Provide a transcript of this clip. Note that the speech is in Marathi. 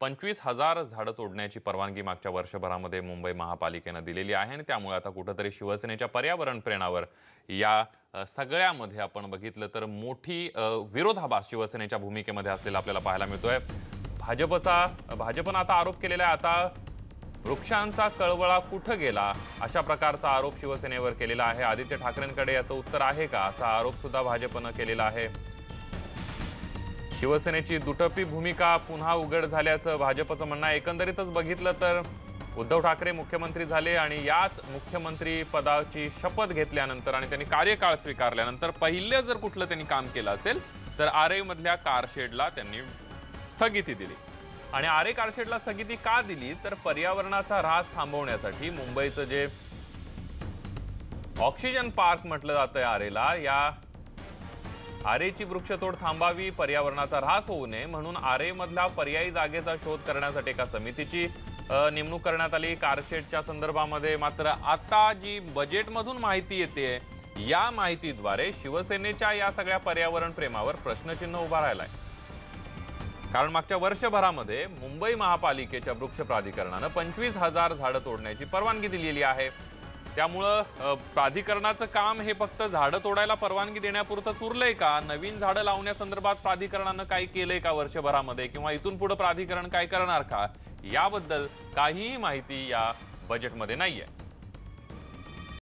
पंचवीस हजार झाडं तोडण्याची परवानगी मागच्या वर्षभरामध्ये मुंबई महापालिकेनं दिलेली आहे आणि त्यामुळे आता कुठंतरी शिवसेनेच्या पर्यावरण प्रेरणावर या सगळ्यामध्ये आपण बघितलं तर मोठी विरोधाभास शिवसेनेच्या भूमिकेमध्ये असलेला आपल्याला पाहायला मिळतोय. भाजपचा भाजपनं आता आरोप केलेला आहे आता वृक्षांचा कळवळा कुठं गेला? अशा प्रकारचा आरोप शिवसेनेवर केलेला आहे. आदित्य ठाकरेंकडे याचं उत्तर आहे का? असा आरोप सुद्धा भाजपनं केलेला आहे. शिवसेनेची दुटप्पी भूमिका पुन्हा उघड झाल्याचं भाजपचं म्हणणं आहे. एकंदरीतच बघितलं तर उद्धव ठाकरे मुख्यमंत्री झाले आणि याच मुख्यमंत्री पदाची शपथ घेतल्यानंतर आणि त्यांनी कार्यकाळ स्वीकारल्यानंतर पहिलं जर कुठलं त्यांनी काम केलं असेल तर आरेमधल्या कारशेडला त्यांनी स्थगिती दिली. आणि आरे कारशेडला स्थगिती का दिली? तर पर्यावरणाचा ऱ्हास थांबवण्यासाठी मुंबईचं जे ऑक्सिजन पार्क म्हटलं जातं आरेला या आरेची वृक्षतोड थांबावी पर्यावरणाचा ऱ्हास होऊ नये म्हणून आरे पर्यायी जागेचा शोध करण्यासाठी एका समितीची नेमणूक करण्यात आली. कारशेडच्या संदर्भामध्ये मात्र आता जी बजेटमधून माहिती येते या माहितीद्वारे शिवसेनेच्या या सगळ्या पर्यावरण प्रेमावर प्रश्नचिन्ह उभा राहिलाय. कारण मागच्या वर्षभरामध्ये मुंबई महापालिकेच्या वृक्ष प्राधिकरणानं पंचवीस हजार झाडं तोडण्याची परवानगी दिलेली आहे. त्यामुळं प्राधिकरणाचं काम हे फक्त झाडं तोडायला परवानगी देण्यापुरतंच उरलंय का? नवीन झाडं लावण्यासंदर्भात प्राधिकरणानं काही केलंय का वर्षभरामध्ये? किंवा इथून पुढे प्राधिकरण काय करणार का? याबद्दल काहीही माहिती या बजेटमध्ये नाहीये.